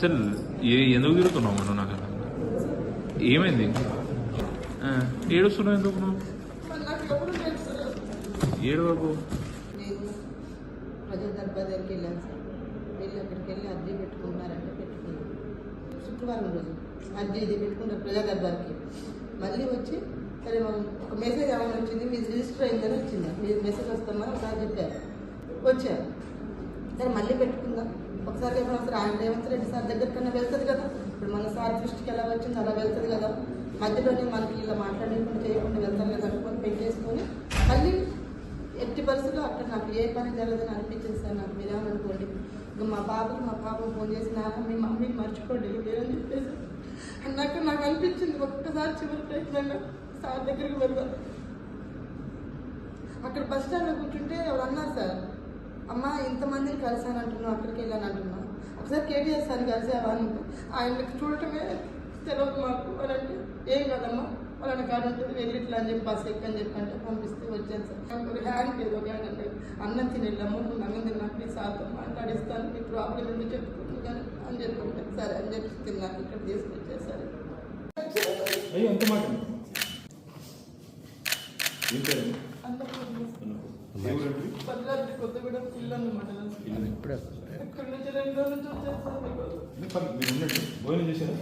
అసలు ఎందుకు తిరుగుతున్నావు మనం నాకు? ఏమైంది? ఆ, ఏడుస్తున్నావు ఎందుకు నాకు ఎవరు ఏడు బాబు. నేను ప్రజా దర్బార్ దగ్గరికి వెళ్ళాను సార్. వెళ్ళి అక్కడికి వెళ్ళి అర్జీ పెట్టుకున్నారంటే పెట్టుకున్నాను శుక్రవారం రోజు. అర్జీ ఇది పెట్టుకున్నారు ప్రజా దర్బార్కి మళ్ళీ వచ్చి సరే మనం ఒక మెసేజ్ ఏమైనా వచ్చింది మీది రిజిస్టర్ అయిందని వచ్చింది మీరు మెసేజ్ వస్తామని ఒకసారి చెప్పారు. వచ్చారు. సరే మళ్ళీ పెట్టుకుందాం. ఒకసారి చెప్పిన ఒకసారి ఆయన రేవంత్ రెడ్డి సార్ దగ్గర కన్నా వెళ్తుంది కదా. ఇప్పుడు మన సార్ దృష్టికి ఎలా వచ్చింది అలా వెళ్తుంది కదా. మధ్యలోనే మనకి ఇలా మాట్లాడకుండా చేయకుండా వెళ్తారు కదా అనుకొని పెట్టేసుకొని మళ్ళీ ఎట్టి పరిస్థితుల్లో అక్కడ నాకు ఏ పని జరగదని అనిపించింది సార్ నాకు. మీరేమనుకోండి ఇంకా మా బాబుకి మా పాపకు ఫోన్ చేసి నాన్న మీ మమ్మీని మర్చిపోండి లేదని చెప్పేసి. అన్నాక నాకు అనిపించింది ఒక్కసారి చివరి ప్రయత్నంగా సార్ దగ్గరికి వెళ్దాం. అక్కడ బస్ స్టాండ్లో కూర్చుంటే ఎవరు అన్నారు సార్. అమ్మ ఇంతమందిని కలిసాను అంటున్నావు అక్కడికి వెళ్ళాను అంటున్నావు ఒకసారి కేటీఎస్ సార్ని కలిసావా అని ఆయన ఆయనకి చూడటమే తెలియదు మాకు. వాళ్ళంటే ఏం కదమ్మా? వాళ్ళని కాడ ఉంటుంది వెళ్ళి ఇట్లా అని చెప్పి బస్ ఎక్కని చెప్పి అంటే పంపిస్తే వచ్చాను సార్. ఒక హ్యాండ్ లేదు ఒక హ్యాండ్ అంటే అన్నం తిని నువ్వు అన్నం తిన్నాక నీ సార్తో మాట్లాడిస్తాను. మీ ప్రాబ్లం ఏంటో చెప్పుకుంటు కానీ అని చెప్పి సరే అని చెప్పి తిన్నాక ఇక్కడ తీసుకొచ్చేసారు. అయ్యో ఎంత మాట? ఉండండి. భోజనం చేశారా?